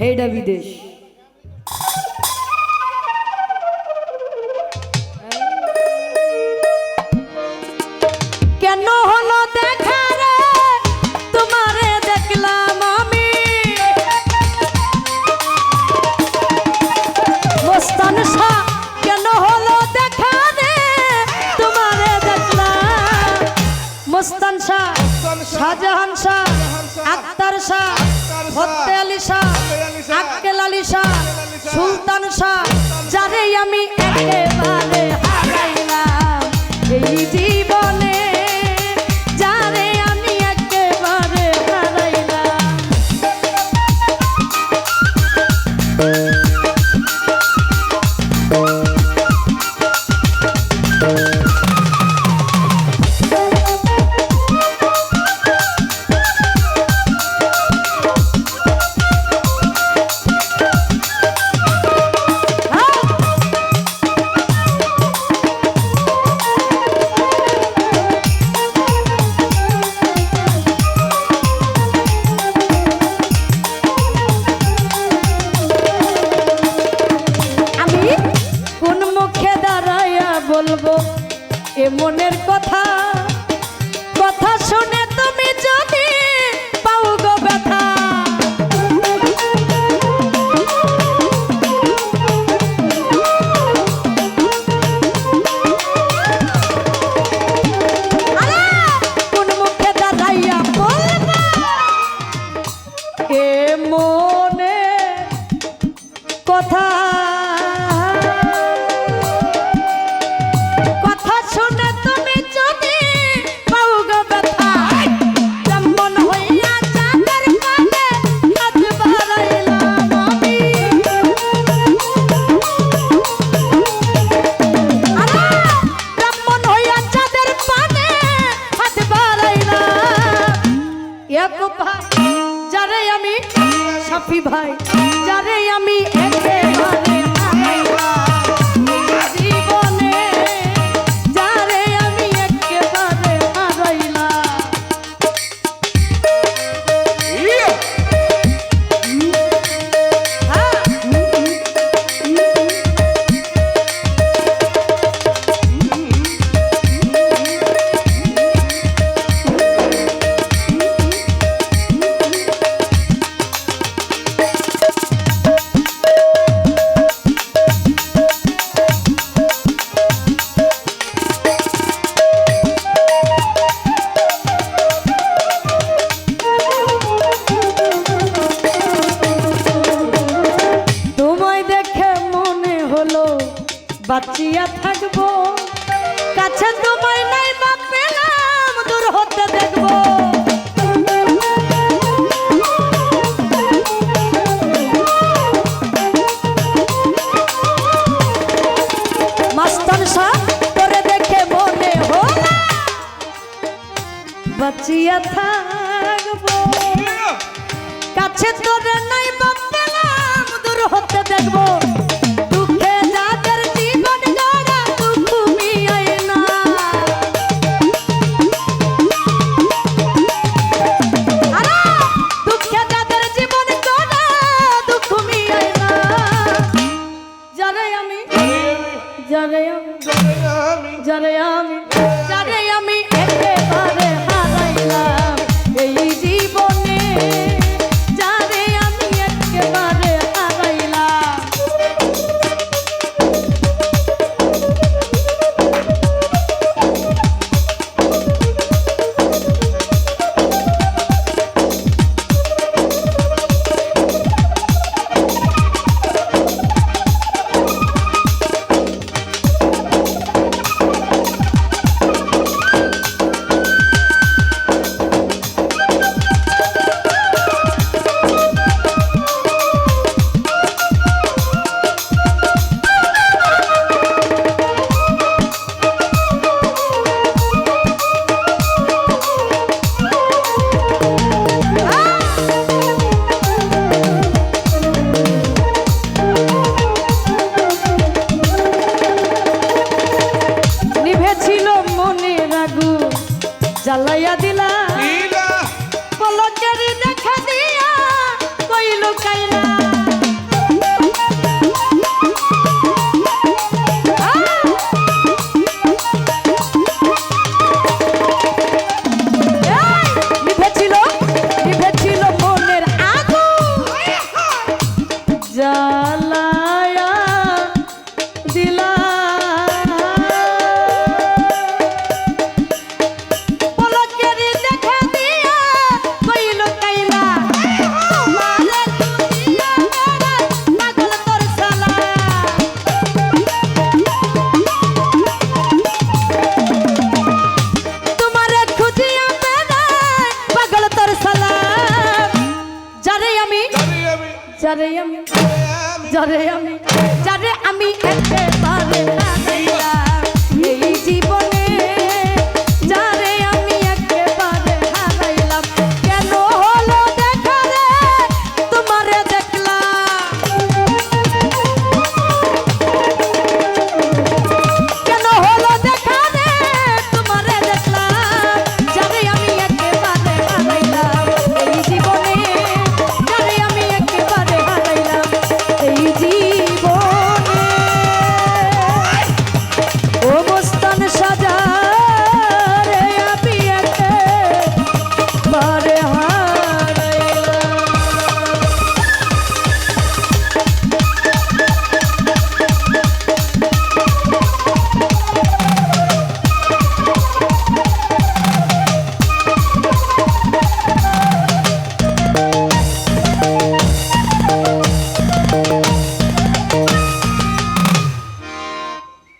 हे डविदेश আলী শাহ সুলতান শাহ যারে আমি একেবারে হারাইলাম। এই জীবনে যারে আমি একেবারে হারাইলাম। বাঁচিয়া থাকব। কাছে তোমার নাই বাপে দূর হতে দেখব। বাঁচিয়া থাকব। কাছে তোর Jesus. যারে আমি যারে আমি যারে আমি একেবারে এই জীবনে